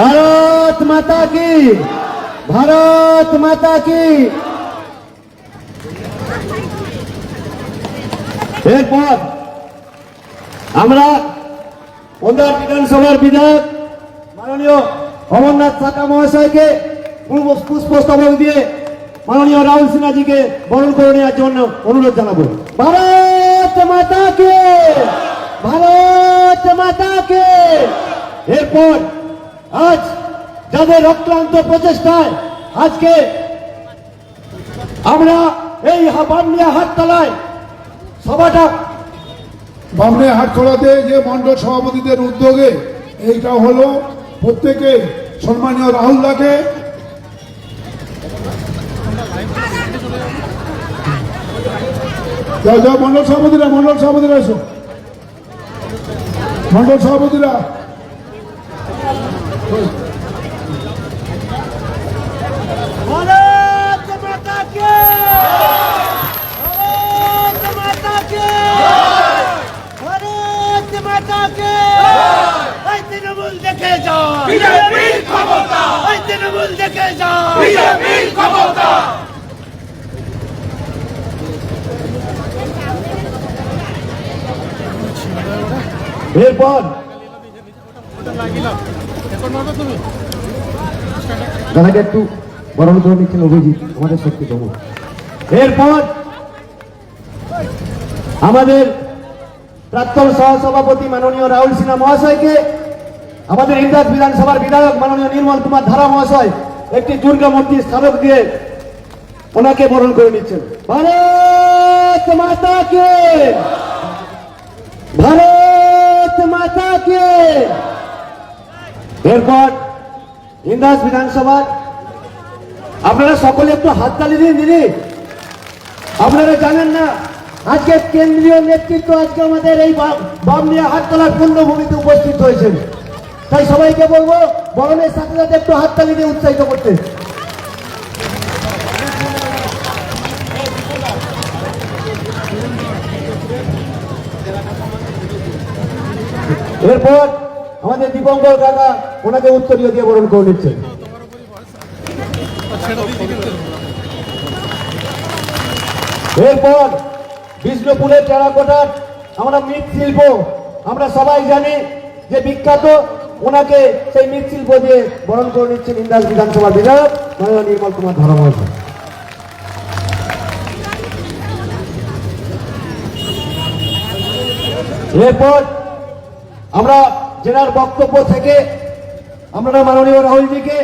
ভারত মাতা কি? ভারত মাতা কি? এরপর আমরা ওন্দার বিধানসভার বিধায়ক মাননীয় অমরনাথ সাকা মহাশয়কে পুষ্প- পুষ্পস্তবক দিয়ে মাননীয় রাহুল সিনহাজিকে বরণ করে নেওয়ার জন্য অনুরোধ জানাব। ভারত মাতা কে? ভারত মাতা কে? এরপর আজ যাদের রক্তান্ত প্রচেষ্টায় আজকে আমরা এই বামনিয়া হাততলায় সভাটা বামনে হাটখোলাতে যে মন্ডল সভাপতিদের উদ্যোগে এইটা হলো, প্রত্যেকে সম্মানীয় রাহুল দাকে। মন্ডল সভাপতিরা মন্ডল সভাপতিরা এসো। মন্ডল সভাপতিরা ভারত মাতা কে ভারত মাতা কে ভারত মাতা কে এই তৃণমূল দেখে যাও! তৃণমূল দেখে যাও! এরপর একটু নিচ্ছেন অভিজিৎ, আমাদের এরপর আমাদের প্রাক্তন সহসভাপতি মাননীয় রাহুল সিনহা মহাশয়কে, আমাদের বিধানসভার বিধায়ক মাননীয় নির্মল কুমার ধারা মহাশয়, একটি দুর্গা মূর্তি স্থাপক দিয়ে ওনাকে বরণ করে নিচ্ছেন। ভারত মাতা কে ভারত মাতা কে এরপর ইন্দাস বিধানসভার, আপনারা সকলে একটু হাততালি দিন দিদি। আপনারা জানেন না, আজকে কেন্দ্রীয় নেতৃত্ব আজকে আমাদের এই বা- বামনিয়া হাততলার পূর্ণভূমিতে উপস্থিত হয়েছেন। তাই সবাইকে বলব, বরণের সাথে সাথে একটু হাততালি দিয়ে উৎসাহিত করতে। এরপর আমাদের দীপঙ্কর কাকা ওনাকে উত্তরীয় দিয়ে বরণ করে নিচ্ছেন। এরপর বিষ্ণুপুরের টেরাকোটার আমরা মৃৎশিল্প আমরা সবাই জানি যে বিখ্যাত, ওনাকে সেই মৃৎশিল্প দিয়ে বরণ করে নিচ্ছেন ইন্দাস বিধানসভার বিধায়ক মাননীয় নির্মল কুমার ধর্ময় এরপর আমরা জেনার বক্তব্য থেকে আমরা মাননীয় রাহুলজিকে